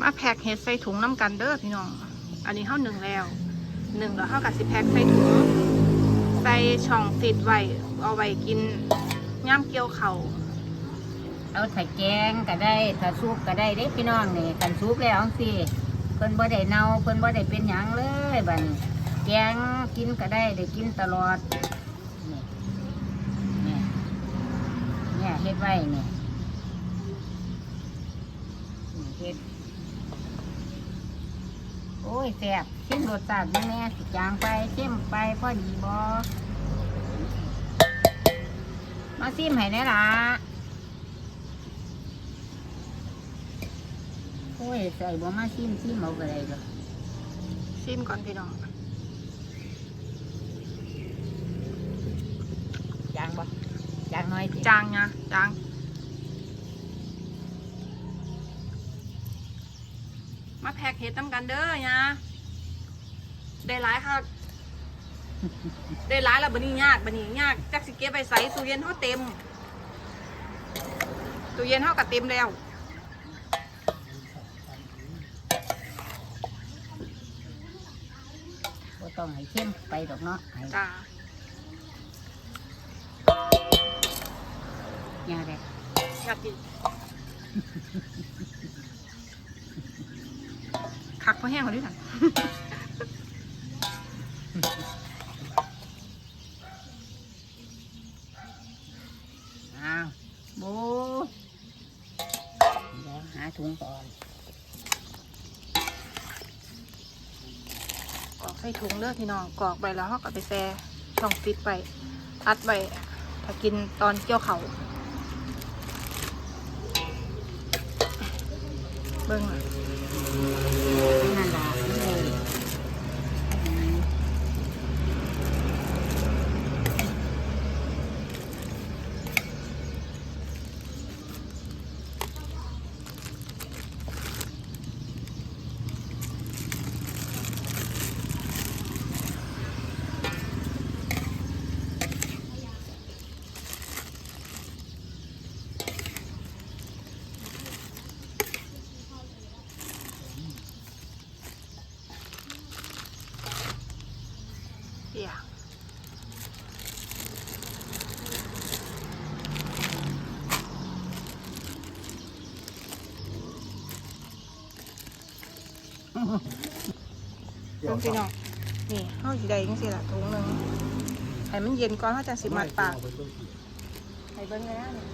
มาแพ็คเฮ็ดใส่ถุงน้ำกันเด้อพี่น้อง อันนี้เฮาหนึ่งแล้วหนึ่งแล้วเฮากับสิแพ็คใส่ถุง ใส่ช่องฟิตไว้เอาไว้กินย่ำเกี่ยวเข่าเอาถ้าแกงก็ได้ถ้าซุปก็ได้เด้พี่น้องนี่กันซุปแล้วสิเพิ่นบ่ได้เน่าเพิ่นบ่ได้เป็นหยังเลยบัดนี้แกงกินก็ได้ได้กินตลอดนี่เนี่ยเนี่ยเฮ็ดไว้เนี่ยเฮ็ด โอ้ยแซ่บชิมรสชาติยังแน่สิจางไปเข้มไปพอดีบ่มาซิมให้แน่ล่ะโอ้ยใส่บ่มาซิมซิมเอาก็ได้ก็ชิมก่อนพี่น้องจางบ่จางน้อยสิจางนะจาง มา แพ็คเฮ็ดน้ำกันเด้อยะได้หลายค่ะ ได้หลายแล้วบันนี้ยากบันนี้ยากจักสิเก็บไปใส่ตู้เย็นเฮาเต็มตู้เย็นเฮาก็เต็มแล้วบ่ต้องให้เข้มไปดอกเนาะให้จ้ายาได้อยากกิน คักพอแห้งกว่านี้สั่นอ้าวบูเดี๋ยวหาถุงก่อนกรอกใส่ถุงเด้อพี่น้องกรอกไปแล้วเขาก็ไปแช่ช่องฟิตไปอัดไว้ถ้ากินตอนเกี่ยวเขาวเบิ้ง เบิ้งพี่น้องนี่เขาสีใดยังสิละถุงหนึ่งให้มันเย็นก่อนเขาจะสิมัดปากให้เบิ้งเลยนะนี่